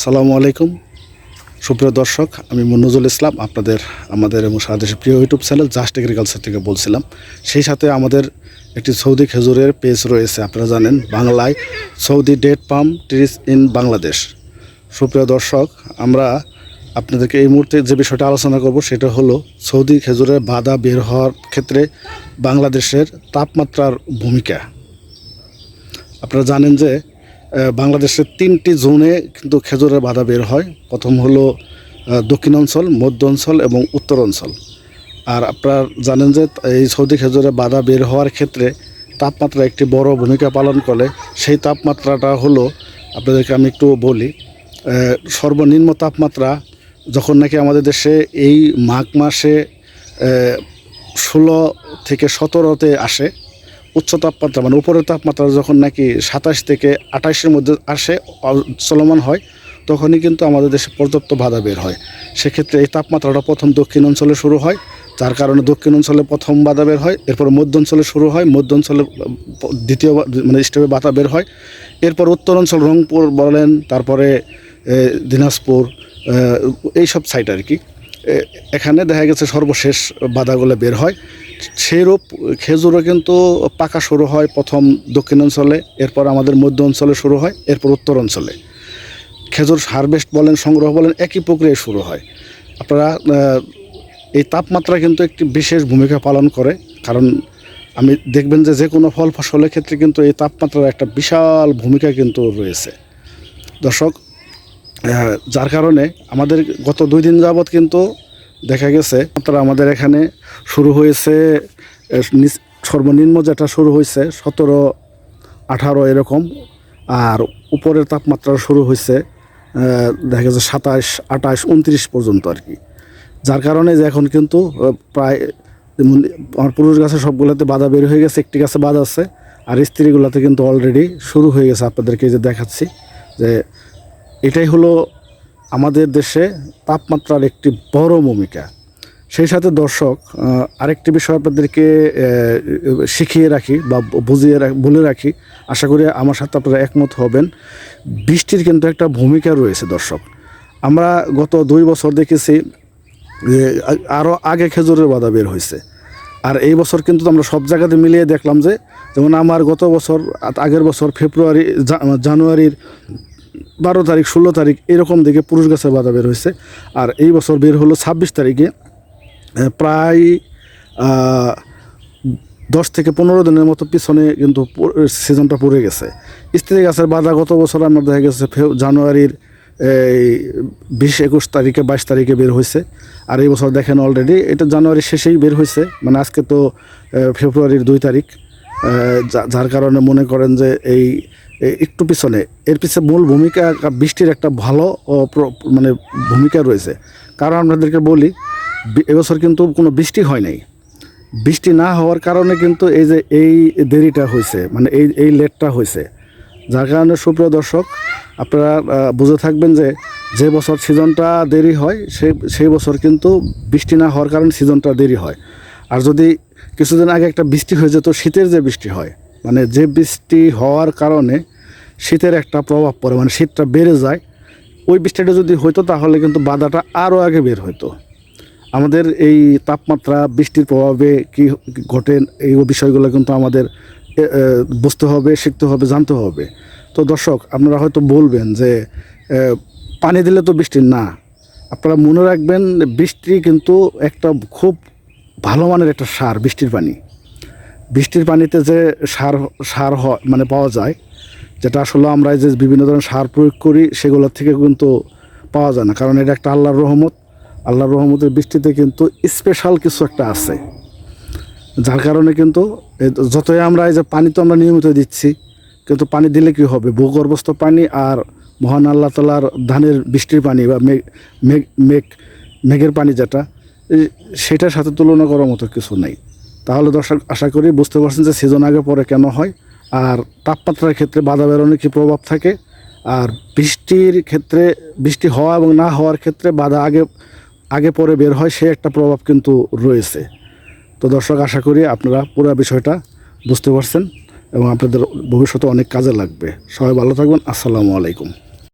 আসসালামু আলাইকুম। সুপ্রিয় দর্শক, আমি মুন্নজুল ইসলাম, আপনাদের, আমাদের এবং সারা দেশের প্রিয় ইউটিউব চ্যানেল জাস্ট এগ্রিকালচার থেকে বলছিলাম। সেই সাথে আমাদের একটি সৌদি খেজুরের পেজ রয়েছে, আপনারা জানেন, বাংলায় Saudi date palm trees in Bangladesh. সুপ্রিয় দর্শক, আমরা আপনাদেরকে এই মুহূর্তে যে বিষয়টা আলোচনা করব, সেটা হলো সৌদি খেজুরের বাধা বের হওয়ার ক্ষেত্রে বাংলাদেশের তাপমাত্রার ভূমিকা। আপনারা জানেন যে বাংলাদেশের তিনটি জোনে কিন্তু খেজুরের বাধা বের হয়। প্রথম হলো দক্ষিণ অঞ্চল, মধ্য অঞ্চল এবং উত্তর অঞ্চল। আর আপনারা জানেন যে এই সৌদি খেজুরের বাধা বের হওয়ার ক্ষেত্রে তাপমাত্রা একটি বড় ভূমিকা পালন করে। সেই তাপমাত্রাটা হলো, আপনাদেরকে আমি একটু বলি সর্বনিম্ন তাপমাত্রা যখন নাকি আমাদের দেশে এই মাঘ মাসে ষোলো থেকে সতেরোতে আসে উচ্চ তাপমাত্রা মানে উপরের তাপমাত্রা যখন নাকি সাতাশ থেকে আঠাশের মধ্যে আসে চলমান হয় তখনই কিন্তু আমাদের দেশে পর্যাপ্ত বাধা বের হয়। সেক্ষেত্রে এই তাপমাত্রাটা প্রথম দক্ষিণ অঞ্চলে শুরু হয় যার কারণে দক্ষিণ অঞ্চলে প্রথম বাধা বের হয় এরপর মধ্য অঞ্চলে শুরু হয় মধ্য অঞ্চলে দ্বিতীয় মানে স্টেপে বাধা বের হয়। এরপর উত্তর অঞ্চল রংপুর বলেন তারপরে দিনাজপুর আহ, এইসব সাইট আর কি। এখানে দেখা গেছে সর্বশেষ বাধাগুলো বের হয়। সেইরূপ খেজুরও কিন্তু পাকা শুরু হয় প্রথম দক্ষিণ অঞ্চলে, এরপর আমাদের মধ্য অঞ্চলে শুরু হয়, এরপর উত্তর অঞ্চলে। খেজুর হারভেস্ট বলেন, সংগ্রহ বলেন, একই প্রক্রিয়ায় শুরু হয়। আপনারা এই তাপমাত্রা কিন্তু একটি বিশেষ ভূমিকা পালন করে, কারণ আমি দেখবেন যে যে কোনো ফল ফসলের ক্ষেত্রে কিন্তু এই তাপমাত্রার একটা বিশাল ভূমিকা কিন্তু রয়েছে। দর্শক যার কারণে আমাদের গত দুই দিন যাবৎ কিন্তু দেখা গেছে। তাপমাত্রা আমাদের এখানে শুরু হয়েছে সর্বনিম্ন যেটা শুরু হয়েছে সতেরো, আঠারো এরকম। আর উপরের তাপমাত্রা শুরু হয়েছে দেখা গেছে সাতাশ আঠাশ উনত্রিশ পর্যন্ত আর কি। যার কারণে যে এখন কিন্তু প্রায় আমার পুরুষ গাছে সবগুলোতে বাধা বের হয়ে গেছে, একটি গাছে বাধা আছে। আর স্ত্রীগুলোতে কিন্তু অলরেডি শুরু হয়ে গেছে। আপনাদেরকে যে দেখাচ্ছি যে এটাই হলো আমাদের দেশে তাপমাত্রার একটি বড় ভূমিকা। সেই সাথে দর্শক আরেকটি বিষয় আপনাদেরকে শিখিয়ে রাখি বা বুঝিয়ে বলে রাখি। আশা করি আমার সাথে আপনারা একমত হবেন। বৃষ্টির কিন্তু একটা ভূমিকা রয়েছে দর্শক। আমরা গত দুই বছর দেখেছি আরও আগে খেজুরের বাধা বের হয়েছে। আর এই বছর কিন্তু আমরা সব জায়গাতে মিলিয়ে দেখলাম যে, যেমন আমার গত বছর আগের বছর ফেব্রুয়ারি জানুয়ারির বারো তারিখ, ষোলো তারিখ এরকম দিকে পুরুষ গাছের বাধা বের হয়েছে। আর এই বছর বের হলো ছাব্বিশ তারিখে প্রায় দশ থেকে পনেরো দিনের মতো পিছনে কিন্তু সিজনটা পড়ে গেছে। স্ত্রী গাছের বাধা গত বছর আমার দেখা গেছে জানুয়ারির, এই বিশ একুশ তারিখে, বাইশ তারিখে বের হয়েছে। আর এই বছর দেখেন অলরেডি এটা জানুয়ারির শেষেই বের হয়েছে। মানে আজকে তো ফেব্রুয়ারির দুই তারিখ। যার কারণে মনে করেন যে এই একটু পিছনে। এর পিছনে মূল ভূমিকা বৃষ্টির একটা ভালো মানে ভূমিকা রয়েছে। কারণ আপনাদেরকে বলি এবছর কিন্তু কোনো বৃষ্টি হয় নাই। বৃষ্টি না হওয়ার কারণে কিন্তু এই যে এই দেরিটা হয়েছে মানে এই এই লেটটা হয়েছে। যার কারণে সুপ্রিয় দর্শক, আপনারা বুঝে থাকবেন যে যে বছর সিজনটা দেরি হয় সেই সেই বছর কিন্তু বৃষ্টি না হওয়ার কারণে সিজনটা দেরি হয়। আর যদি কিছুদিন আগে একটা বৃষ্টি হয়ে যেত, শীতের যে বৃষ্টি হয় মানে যে বৃষ্টি হওয়ার কারণে শীতের একটা প্রভাব পড়ে মানে শীতটা বেড়ে যায়, ওই বৃষ্টিটা যদি হইতো তাহলে কিন্তু বাধাটা আরও আগে বের হইতো। আমাদের এই তাপমাত্রা, বৃষ্টির প্রভাবে কি ঘটে এই বিষয়গুলো কিন্তু আমাদের বুঝতে হবে, শিখতে হবে, জানতে হবে। তো দর্শক, আপনারা হয়তো বলবেন যে পানি দিলে তো বৃষ্টি না। আপনারা মনে রাখবেন, বৃষ্টি কিন্তু একটা খুব ভালো মানের একটা সার, বৃষ্টির পানি। বৃষ্টির পানিতে যে সার সার হয় মানে পাওয়া যায়, যেটা আসলে আমরা যে বিভিন্ন ধরনের সার প্রয়োগ করি, সেগুলোর থেকে কিন্তু পাওয়া যায় না। কারণ এটা একটা আল্লাহর রহমত। আল্লাহর রহমতের বৃষ্টিতে কিন্তু স্পেশাল কিছু একটা আছে। যার কারণে কিন্তু যতই আমরা এই যে পানি তো আমরা নিয়মিত দিচ্ছি, কিন্তু পানি দিলে কি হবে? ভূগর্ভস্থ পানি আর মহান আল্লাহ তালার ধানের বৃষ্টির পানি বা মেঘ মেঘ, মেঘের পানি যেটা সেটার সাথে তুলনা করার মতো কিছু নেই। তাহলে দর্শক আশা করি বুঝতে পারছেন যে সিজন আগে পরে কেন হয়। আর তাপমাত্রার ক্ষেত্রে বাধা বেরোনোর কী প্রভাব থাকে? আর বৃষ্টির ক্ষেত্রে, বৃষ্টি হওয়া এবং না হওয়ার ক্ষেত্রে বাধা আগে আগে পরে বের হয়, সে একটা প্রভাব কিন্তু রয়েছে। তো দর্শক, আশা করি আপনারা পুরো বিষয়টা বুঝতে পারছেন এবং আপনাদের ভবিষ্যতে অনেক কাজে লাগবে। সবাই ভালো থাকবেন। আসসালামু আলাইকুম।